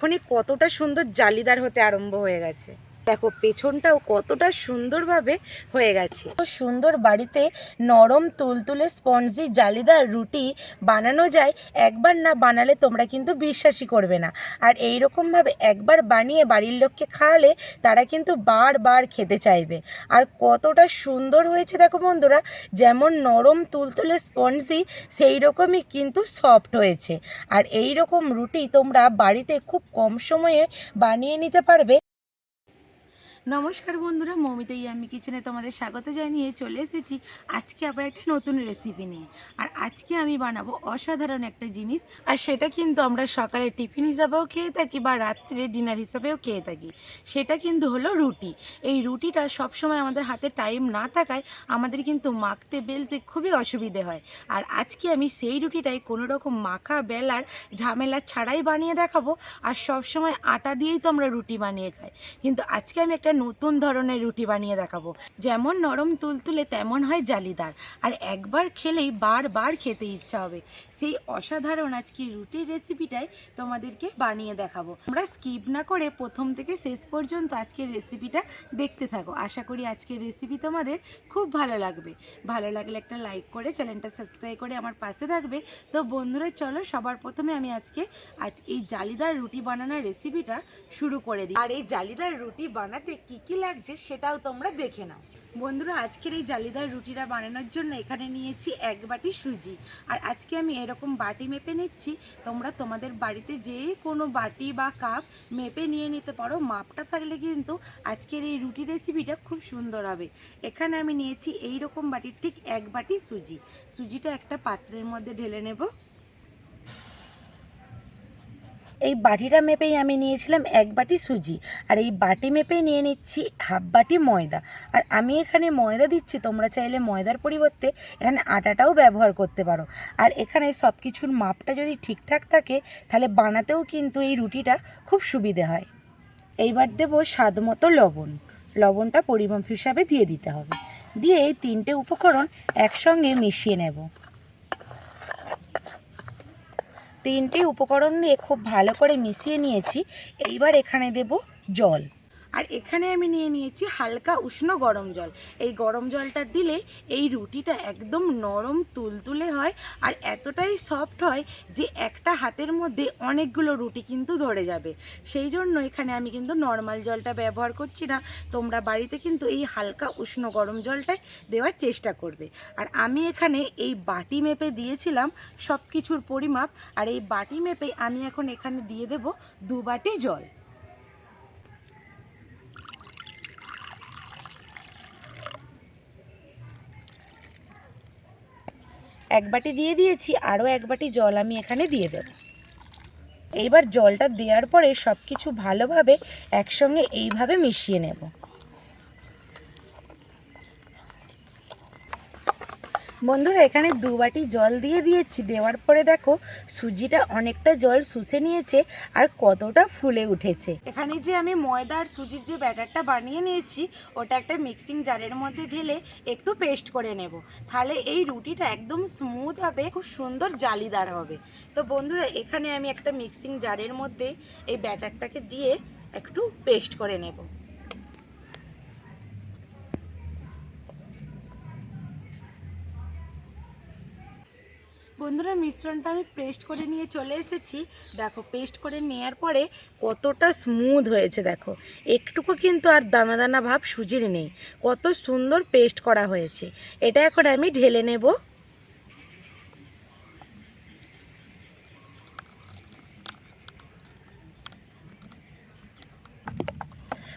এখনই কতটা সুন্দর জালিদার হতে আরম্ভ হয়ে গেছে। দেখো, পেছনটাও কতটা সুন্দরভাবে হয়ে গেছে। সুন্দর বাড়িতে নরম তুলতুলে স্পঞ্জি জালিদার রুটি বানানো যায়। একবার না বানালে তোমরা কিন্তু বিশ্বাসই করবে না। আর এই রকমভাবে একবার বানিয়ে বাড়ির লোককে খাওয়ালে তারা কিন্তু বারবার খেতে চাইবে। আর কতটা সুন্দর হয়েছে দেখো বন্ধুরা, যেমন নরম তুলতুলে স্পঞ্জি সেই রকমই কিন্তু সফট হয়েছে। আর এই রকম রুটি তোমরা বাড়িতে খুব কম সময়ে বানিয়ে নিতে পারবে। নমস্কার বন্ধুরা মমিতা আমি কিচেনে তোমাদের স্বাগত জানিয়ে চলে এসেছি আজকে আবার একটা নতুন রেসিপি নিয়ে। আর আজকে আমি বানাবো অসাধারণ একটা জিনিস, আর সেটা কিন্তু আমরা সকালে টিফিন হিসাবেও খেয়ে থাকি বা রাত্রে ডিনার হিসাবেও খেয়ে থাকি। সেটা কিন্তু হলো রুটি। এই রুটিটা সবসময় আমাদের হাতে টাইম না থাকায় আমাদের কিন্তু মাখতে, বেলতে খুবই অসুবিধে হয়। আর আজকে আমি সেই রুটিটাই কোনো রকম মাখা, বেলার ঝামেলা ছাড়াই বানিয়ে দেখাবো। আর সবসময় আটা দিয়েই তো আমরা রুটি বানিয়ে খাই। কিন্তু আজকে আমি একটা নতুন ধরনের রুটি বানিয়ে দেখাবো। যেমন নরম তুলতুলে তেমন হয় জালিদার। আর একবার খেলেই বারবার খেতে ইচ্ছা হবে। সেই অসাধারণ আজকে রুটির রেসিপিটাই তোমাদেরকে বানিয়ে দেখাবো। আমরা স্কিপ না করে প্রথম থেকে শেষ পর্যন্ত আজকের রেসিপিটা দেখতে থাকো। আশা করি আজকের রেসিপি তোমাদের খুব ভালো লাগবে। ভালো লাগলে একটা লাইক করে, চ্যানেলটা সাবস্ক্রাইব করে আমার পাশে থাকবে। তো বন্ধুরা, চলো সবার প্রথমে আমি আজকে আজ এই জালিদার রুটি বানানোর রেসিপিটা শুরু করে দিই। আর এই জালিদার রুটি বানাতে কি কি লাগছে সেটাও তোমরা দেখে নাও। বন্ধুরা, আজকের এই জালিদার রুটিটা বানানোর জন্য এখানে নিয়েছি এক বাটি সুজি। আর আজকে আমি এরকম বাটি মেপে নিচ্ছি, তোমরা তোমাদের বাড়িতে যে কোনো বাটি বা কাপ মেপে নিয়ে নিতে পারো। মাপটা থাকলে কিন্তু আজকের এই রুটি রেসিপিটা খুব সুন্দর হবে। এখানে আমি নিয়েছি এই রকম বাটির ঠিক এক বাটি সুজি। সুজিটা একটা পাত্রের মধ্যে ঢেলে নেব। এই বাটিটা মেপেই আমি নিয়েছিলাম এক বাটি সুজি, আর এই বাটি মেপেই নিয়ে নিচ্ছি হাফ বাটি ময়দা। আর আমি এখানে ময়দা দিচ্ছি, তোমরা চাইলে ময়দার পরিবর্তে এখানে আটাটাও ব্যবহার করতে পারো। আর এখানে সব কিছুর মাপটা যদি ঠিকঠাক থাকে, তাহলে বানাতেও কিন্তু এই রুটিটা খুব সুবিধে হয়। এইবার দেবো স্বাদ মতো লবণ। লবণটা পরিমাপ হিসাবে দিয়ে দিতে হবে। দিয়ে এই তিনটে উপকরণ একসঙ্গে মিশিয়ে নেব। তিনটে উপকরণ দিয়ে খুব ভালো করে মিশিয়ে নিয়েছি। এইবার এখানে দেব জল। আর এখানে আমি নিয়ে নিয়েছি হালকা উষ্ণ গরম জল। এই গরম জলটা দিলে এই রুটিটা একদম নরম তুলতুলে হয় আর এতটাই সফট হয় যে একটা হাতের মধ্যে অনেকগুলো রুটি কিন্তু ধরে যাবে। সেই জন্য এখানে আমি কিন্তু নর্মাল জলটা ব্যবহার করছি না। তোমরা বাড়িতে কিন্তু এই হালকা উষ্ণ গরম জলটাই দেওয়ার চেষ্টা করবে। আর আমি এখানে এই বাটি মেপে দিয়েছিলাম সব কিছুর পরিমাপ। আর এই বাটি মেপে আমি এখন এখানে দিয়ে দেব দু বাটি জল। এক বাটি দিয়ে দিয়েছি, আরও এক বাটি জল আমি এখানে দিয়ে দেব। এইবার জলটা দেওয়ার পরে সব কিছু ভালোভাবে একসঙ্গে এইভাবে মিশিয়ে নেব। বন্ধুরা, এখানে দু বাটি জল দিয়ে দিয়েছি। দেওয়ার পরে দেখো, সুজিটা অনেকটা জল শুষে নিয়েছে আর কতটা ফুলে উঠেছে। এখানে যে আমি ময়দা আর সুজির যে ব্যাটারটা বানিয়ে নিয়েছি, ওটা একটা মিক্সিং জারের মধ্যে ঢেলে একটু পেস্ট করে নেব। তাহলে এই রুটিটা একদম স্মুথ হবে, খুব সুন্দর জালিদার হবে। তো বন্ধুরা, এখানে আমি একটা মিক্সিং জারের মধ্যে এই ব্যাটারটাকে দিয়ে একটু পেস্ট করে নেব। বন্ধুরা মিশ্রণটা আমি পেস্ট করে নিয়ে চলে এসেছি। দেখো, পেস্ট করে নেওয়ার পরে কতটা স্মুথ হয়েছে, দেখো। একটুকু কিন্তু আর দানা দানা ভাব সুজির নেই। কত সুন্দর পেস্ট করা হয়েছে। এটা এখন আমি ঢেলে নেব।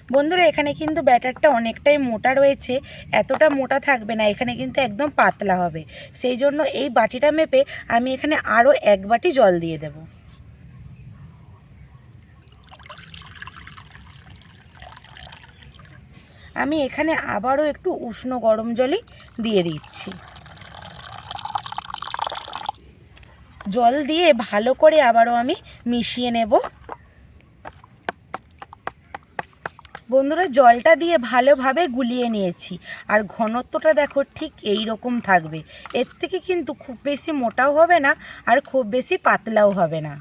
বন্ধুরা, এখানে কিন্তু ব্যাটারটা অনেকটাই মোটা রয়েছে, এতটা মোটা থাকবে না, এখানে কিন্তু একদম পাতলা হবে। সেই জন্য এই বাটিটা মেপে আমি এখানে আরও এক বাটি জল দিয়ে দেব। আমি এখানে আবারও একটু উষ্ণ গরম জলই দিয়ে দিচ্ছি। জল দিয়ে ভালো করে আবারও আমি মিশিয়ে নেব। বন্ধুরা, জলটা দিয়ে ভালোভাবে গুলিয়ে নিয়েছি। আর ঘনত্বটা দেখো, ঠিক এই রকম থাকবে। এর থেকে কিন্তু খুব বেশি মোটাও হবে না, আর খুব বেশি পাতলাও হবে না।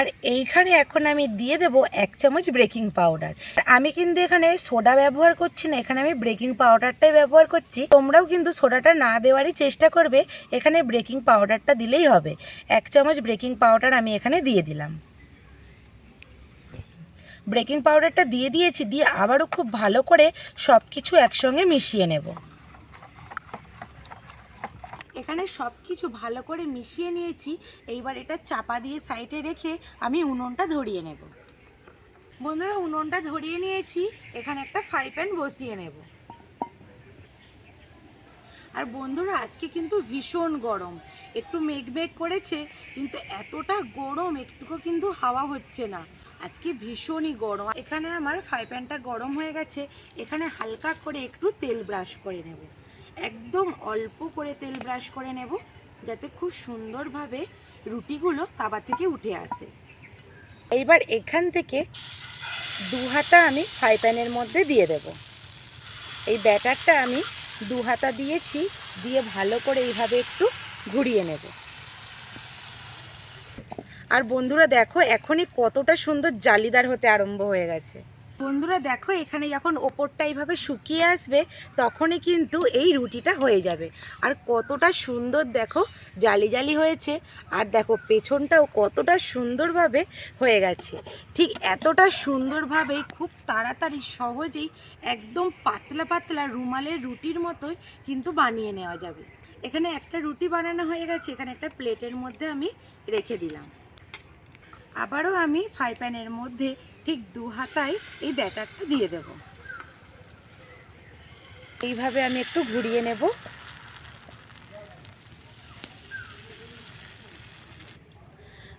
আর এইখানে এখন আমি দিয়ে দেব এক চামচ ব্রেকিং পাউডার। আমি কিন্তু এখানে সোডা ব্যবহার করছি না, এখানে আমি ব্রেকিং পাউডারটাই ব্যবহার করছি। তোমরাও কিন্তু সোডাটা না দেওয়ারই চেষ্টা করবে, এখানে ব্রেকিং পাউডারটা দিলেই হবে। এক চামচ ব্রেকিং পাউডার আমি এখানে দিয়ে দিলাম। বেকিং পাউডারটা দিয়ে দিয়েছি, দিয়ে আবারও খুব ভালো করে সব কিছু একসঙ্গে মিশিয়ে নেব। এখানে সব কিছু ভালো করে মিশিয়ে নিয়েছি, এইবার এটা চাপা দিয়ে সাইডে রেখে আমি উনুনটা ধরিয়ে নেব। বন্ধুরা, উনুনটা ধরিয়ে নিয়েছি, এখানে একটা ফ্রাই প্যান বসিয়ে নেব। আর বন্ধুরা, আজকে কিন্তু ভীষণ গরম, একটু মেঘ মেঘ করেছে, কিন্তু এতটা গরম, একটুকু কিন্তু হাওয়া হচ্ছে না। আজকে ভীষণই গরম। এখানে আমার ফ্রাই প্যানটা গরম হয়ে গেছে। এখানে হালকা করে একটু তেল ব্রাশ করে নেব। একদম অল্প করে তেল ব্রাশ করে নেব, যাতে খুব সুন্দরভাবে রুটিগুলো তাবা থেকে উঠে আসে। এইবার এখান থেকে দু হাতা আমি ফ্রাই প্যানের মধ্যে দিয়ে দেব। এই ব্যাটারটা আমি দু হাতা দিয়েছি, দিয়ে ভালো করে এইভাবে একটু ঘুরিয়ে নেব। আর বন্ধুরা দেখো, এখনই কতটা সুন্দর জালিদার হতে আরম্ভ হয়ে গেছে। বন্ধুরা দেখো, এখানে যখন ওপরটা এইভাবে শুকিয়ে আসবে, তখনই কিন্তু এই রুটিটা হয়ে যাবে। আর কতটা সুন্দর দেখো, জালি জালি হয়েছে। আর দেখো, পেছনটাও কতটা সুন্দরভাবে হয়ে গেছে। ঠিক এতটা সুন্দরভাবে খুব তাড়াতাড়ি, সহজেই, একদম পাতলা পাতলা রুমালের রুটির মতোই কিন্তু বানিয়ে নেওয়া যাবে। এখানে একটা রুটি বানানো হয়ে গেছে, এখানে একটা প্লেটের মধ্যে আমি রেখে দিলাম। আবারও আমি ফ্রাই প্যানের মধ্যে ঠিক দু হাতায় এই ব্যাটারটা দিয়ে দেব। এইভাবে আমি একটু ঘুরিয়ে নেব।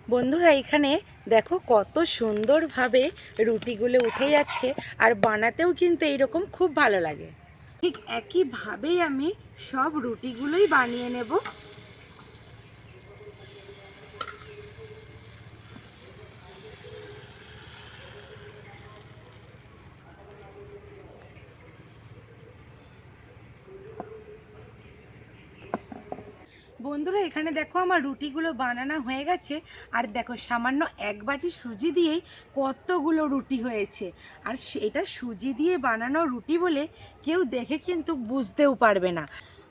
বন্ধুরা, এখানে দেখো কত সুন্দরভাবে রুটিগুলো উঠে যাচ্ছে আর বানাতেও কিন্তু এইরকম খুব ভালো লাগে। ঠিক একইভাবেই আমি সব রুটিগুলোই বানিয়ে নেব। বন্ধুরা, এখানে দেখো আমার রুটিগুলো বানানো হয়ে গেছে। আর দেখো, সামান্য এক বাটি সুজি দিয়েই কতগুলো রুটি হয়েছে। আর সেটা সুজি দিয়ে বানানো রুটি বলে কেউ দেখে কিন্তু বুঝতেও পারবে না।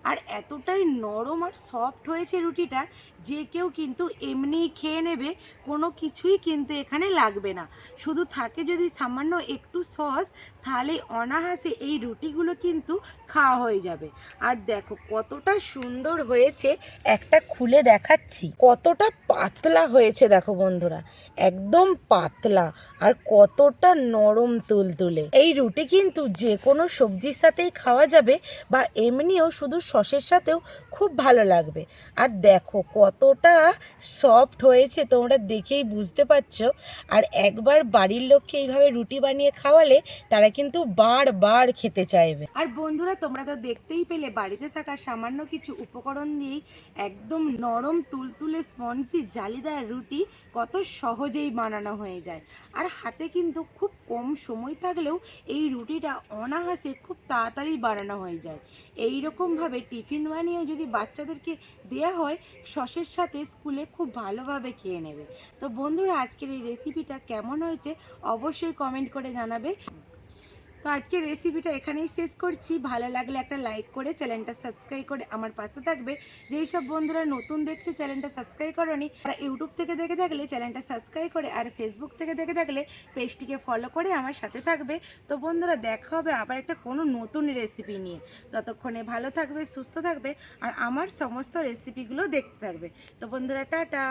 আর এতটাই নরম আর সফট হয়েছে রুটিটা যে কেউ কিন্তু এমনিই খেয়ে নেবে, কোনো কিছুই কিন্তু এখানে লাগবে না। শুধু থাকে যদি সামান্য একটু সস তাহলে অনাহাসে এই রুটিগুলো কিন্তু খাওয়া হয়ে যাবে। আর দেখো কতটা সুন্দর হয়েছে, একটা খুলে দেখাচ্ছি। কতটা পাতলা হয়েছে দেখো বন্ধুরা, একদম পাতলা আর কতটা নরম তুলতুলে। এই রুটি কিন্তু যে কোনো সবজির সাথেই খাওয়া যাবে বা এমনিও শুধু সসের সাথেও খুব ভালো লাগবে। আর দেখো কতটা সফট হয়েছে, তোমরা দেখেই বুঝতে পারছ। আর একবার বাড়ির লোককে এইভাবে রুটি বানিয়ে খাওয়ালে, তারা কিন্তু বারবার খেতে চাইবে। আর বন্ধুরা, তোমরা তো দেখতেই পেলে, বাড়িতে থাকা সামান্য কিছু উপকরণ দিয়েই একদম নরম, তুলতুলে স্পঞ্জি জালিদার রুটি কত সহজেই বানানো হয়ে যায়। আর হাতে কিন্তু খুব কম সময় থাকলেও এই রুটিটা অনাহাসে খুব তাড়াতাড়ি বাড়ানো হয়ে যায়। এই রকমভাবে টিফিন বানিয়েও যদি বাচ্চাদেরকে দেয়া হয়, সসের সাথে স্কুলে খুব ভালোভাবে খেয়ে নেবে। তো বন্ধুরা, আজকের এই রেসিপিটা কেমন হয়েছে অবশ্যই কমেন্ট করে জানাবে। তো আজকের রেসিপিটা এখানেই শেষ করছি। ভালো লাগলে একটা লাইক করে চ্যানেলটা সাবস্ক্রাইব করে আমার পাশে থাকবে। যেই সব বন্ধুরা নতুন দেখছে চ্যানেলটা সাবস্ক্রাইব করনি, তারা ইউটিউব থেকে দেখে থাকলে চ্যানেলটা সাবস্ক্রাইব করে আর ফেসবুক থেকে দেখে থাকলে পেজটিকে ফলো করে আমার সাথে থাকবে। তো বন্ধুরা, দেখা হবে আবার একটা কোনো নতুন রেসিপি নিয়ে। ততক্ষণে ভালো থাকবে, সুস্থ থাকবে আর আমার সমস্ত রেসিপিগুলো দেখতে থাকবে। তো বন্ধুরা, টাটা!